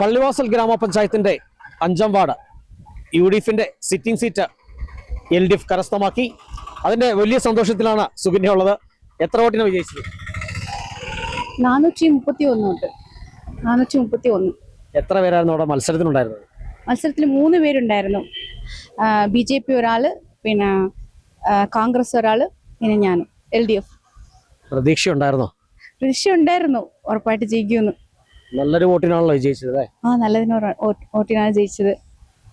പള്ളിവാസൽ ഗ്രാമപഞ്ചായത്തിന്റെ അഞ്ചാം ward U D എഫിന്റെ sitting seat L D F കരസ്ഥമാക്കി. അതിന്റെ വലിയ സന്തോഷത്തിലാണ് സുകന്യ ഉള്ളത്. എത്ര വോട്ടിന് വിജയിച്ചത്? നാനൂറ്റി മുപ്പത്തി ഒന്നുണ്ട് നാനൂറ്റി മുപ്പത്തി ഒന്ന് എത്ര പേരായിരുന്നു അവിടെ മത്സരത്തിനുണ്ടായിരുന്നത്? മത്സരത്തിൽ മൂന്ന് പേരുണ്ടായിരുന്നു. ബി ജെ പി ഒരാൾ പിന്നെ കോൺഗ്രസ് ഒരാൾ പിന്നെ ഞാനും എൽ ഡി എഫ് പ്രതീക്ഷ ഉണ്ടായിരുന്നോ പ്രതീക്ഷ ഉണ്ടായിരുന്നു ഉറപ്പായിട്ട് ജയിക്കുമെന്ന്. നല്ലൊരു വോട്ടിനാണല്ലോ വിജയിച്ചത് ആ നല്ലതിന് വോട്ടിനാണ് ജയിച്ചത്.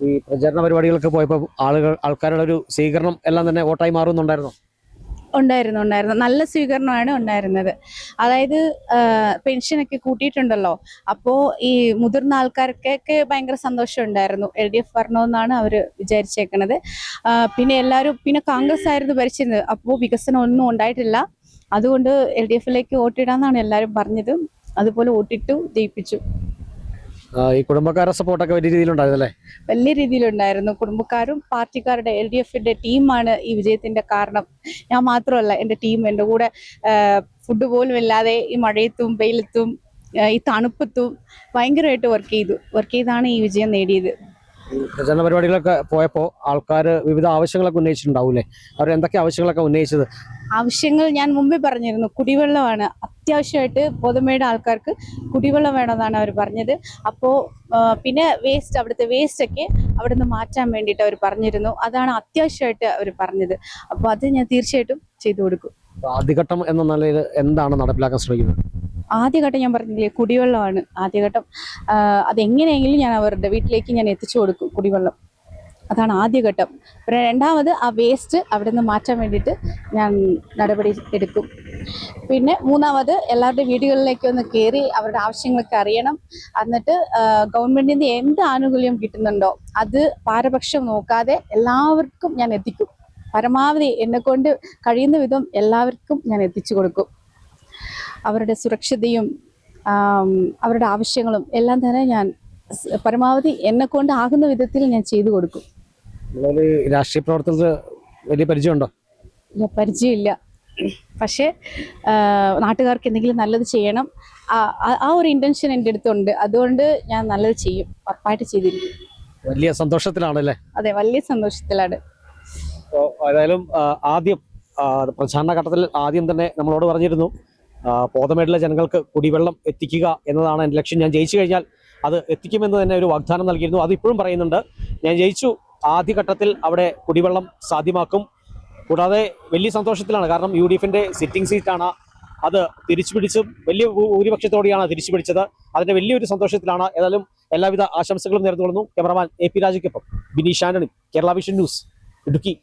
ഈ പ്രചരണ പരിപാടികളൊക്കെ പോയപ്പോൾ ആളുകൾ ആൾക്കാരുടെ ഒരു സ്വീകരണം എല്ലാം തന്നെ വോട്ടായി മാറുന്നുണ്ടായിരുന്നു? ഉണ്ടായിരുന്നു ഉണ്ടായിരുന്നു. നല്ല സ്വീകരണമാണ് ഉണ്ടായിരുന്നത്. അതായത് പെൻഷനൊക്കെ കൂട്ടിയിട്ടുണ്ടല്ലോ. അപ്പോൾ ഈ മുതിർന്ന ആൾക്കാർക്കൊക്കെ ഭയങ്കര സന്തോഷം ഉണ്ടായിരുന്നു. എൽ ഡി എഫ് വരണമെന്നാണ് അവർ വിചാരിച്ചേക്കണത്. പിന്നെ എല്ലാവരും പിന്നെ കോൺഗ്രസ് ആയിരുന്നു ഭരിച്ചിരുന്നത്. അപ്പോൾ വികസനം ഒന്നും ഉണ്ടായിട്ടില്ല. അതുകൊണ്ട് എൽ ഡി എഫിലേക്ക് വോട്ടിടാന്നാണ് എല്ലാവരും പറഞ്ഞത്. അതുപോലെ ഓട്ടിട്ടു ജയിപ്പിച്ചു. ഈ കുടുംബക്കാരുടെ സപ്പോർട്ടൊക്കെ വലിയ രീതിയിലുണ്ടായിരുന്നല്ലേ വലിയ രീതിയിലുണ്ടായിരുന്നു. കുടുംബക്കാരും പാർട്ടിക്കാരുടെ എൽ ഡി എഫിന്റെ ടീമാണ് ഈ വിജയത്തിന്റെ കാരണം. ഞാൻ മാത്രമല്ല എന്റെ ടീം എന്റെ കൂടെ ഫുഡ് പോലും ഇല്ലാതെ ഈ മഴയത്തും വെയിലത്തും ഈ തണുപ്പത്തും ഭയങ്കരമായിട്ട് വർക്ക് ചെയ്തു. വർക്ക് ചെയ്താണ് ഈ വിജയം നേടിയത്. പ്രചരണ പരിപാടികളൊക്കെ പോയപ്പോൾ ആൾക്കാർ വിവിധ ആവശ്യങ്ങളൊക്കെ ഉന്നയിച്ചിട്ടുണ്ടാവൂലേ അവർ എന്തൊക്കെ ആവശ്യങ്ങളൊക്കെ ഉന്നയിച്ചത്? ആവശ്യങ്ങൾ ഞാൻ മുമ്പേ പറഞ്ഞിരുന്നു. കുടിവെള്ളമാണ്. അത്യാവശ്യമായിട്ട് പൊതുമയുടെ ആൾക്കാർക്ക് കുടിവെള്ളം വേണമെന്നാണ് അവർ പറഞ്ഞത്. അപ്പോൾ പിന്നെ വേസ്റ്റ് അവിടുത്തെ വേസ്റ്റൊക്കെ അവിടെ നിന്ന് മാറ്റാൻ വേണ്ടിയിട്ട് അവർ പറഞ്ഞിരുന്നു. അതാണ് അത്യാവശ്യമായിട്ട് അവർ പറഞ്ഞത്. അപ്പോൾ അത് ഞാൻ തീർച്ചയായിട്ടും ചെയ്തു കൊടുക്കും. ആദ്യഘട്ടം എന്ന നിലയിൽ എന്താണ് നടപ്പിലാക്കാൻ ശ്രമിക്കുന്നത്? ആദ്യഘട്ടം ഞാൻ പറഞ്ഞില്ലേ കുടിവെള്ളമാണ്. ആദ്യഘട്ടം അതെങ്ങനെയെങ്കിലും ഞാൻ അവരുടെ വീട്ടിലേക്ക് ഞാൻ എത്തിച്ചു കൊടുക്കും കുടിവെള്ളം. അതാണ് ആദ്യഘട്ടം. പിന്നെ രണ്ടാമത് ആ വേസ്റ്റ് അവിടെ നിന്ന് മാറ്റാൻ വേണ്ടിയിട്ട് ഞാൻ നടപടി എടുക്കും. പിന്നെ മൂന്നാമത് എല്ലാവരുടെ വീടുകളിലേക്ക് ഒന്ന് കയറി അവരുടെ ആവശ്യങ്ങളൊക്കെ അറിയണം. എന്നിട്ട് ഗവൺമെന്റിൽ നിന്ന് എന്ത് ആനുകൂല്യം കിട്ടുന്നുണ്ടോ അത് പാരപക്ഷം നോക്കാതെ എല്ലാവർക്കും ഞാൻ എത്തിക്കും. പരമാവധി എന്നെ കൊണ്ട് കഴിയുന്ന വിധം എല്ലാവർക്കും ഞാൻ എത്തിച്ചു കൊടുക്കും. അവരുടെ സുരക്ഷതയും അവരുടെ ആവശ്യങ്ങളും എല്ലാം തന്നെ ഞാൻ പരമാവധി എന്നെ കൊണ്ട് ആകുന്ന വിധത്തിൽ ഞാൻ ചെയ്തു കൊടുക്കും. രാഷ്ട്രീയ പ്രവർത്തനത്തിൽ വലിയ പരിചയമുണ്ടോ? ഇല്ല പരിചയമില്ല. പക്ഷേ നാട്ടുകാർക്ക് എന്തെങ്കിലും നല്ലത് ചെയ്യണം. ആ- ഒരു ഇന്റൻഷൻ എന്റെ അടുത്തുണ്ട്. അതുകൊണ്ട് ഞാൻ നല്ലത് ചെയ്യും. ഉറപ്പായിട്ട് ചെയ്തിരിക്കും. വലിയ സന്തോഷത്തിലാണല്ലേ? അതെ വലിയ സന്തോഷത്തിലാണ്. ഏതായാലും ആദ്യം പ്രചാരണ ഘട്ടത്തിൽ ആദ്യം തന്നെ നമ്മളോട് പറഞ്ഞിരുന്നു പോതമേടിലെ ജനങ്ങൾക്ക് കുടിവെള്ളം എത്തിക്കുക എന്നതാണ് എന്റെ ലക്ഷ്യം. ഞാൻ ജയിച്ചു കഴിഞ്ഞാൽ അത് എത്തിക്കുമെന്ന് തന്നെ ഒരു വാഗ്ദാനം നൽകിയിരുന്നു. അത് ഇപ്പോഴും പറയുന്നുണ്ട്. ഞാൻ ജയിച്ചു. ആദ്യഘട്ടത്തിൽ അവിടെ കുടിവെള്ളം സാധ്യമാക്കും. കൂടാതെ വലിയ സന്തോഷത്തിലാണ്. കാരണം യു ഡി എഫിന്റെ സിറ്റിംഗ് സീറ്റാണ് അത് തിരിച്ചു പിടിച്ചും വലിയ ഭൂരിപക്ഷത്തോടെയാണ് തിരിച്ചു പിടിച്ചത് അതിന്റെ വലിയൊരു സന്തോഷത്തിലാണ് ഏതായാലും എല്ലാവിധ ആശംസകളും നേർന്നുകൊള്ളുന്നു. Cameraman A P രാജയ്ക്കൊപ്പം Bineesh Antony Kerala vision news Idukki.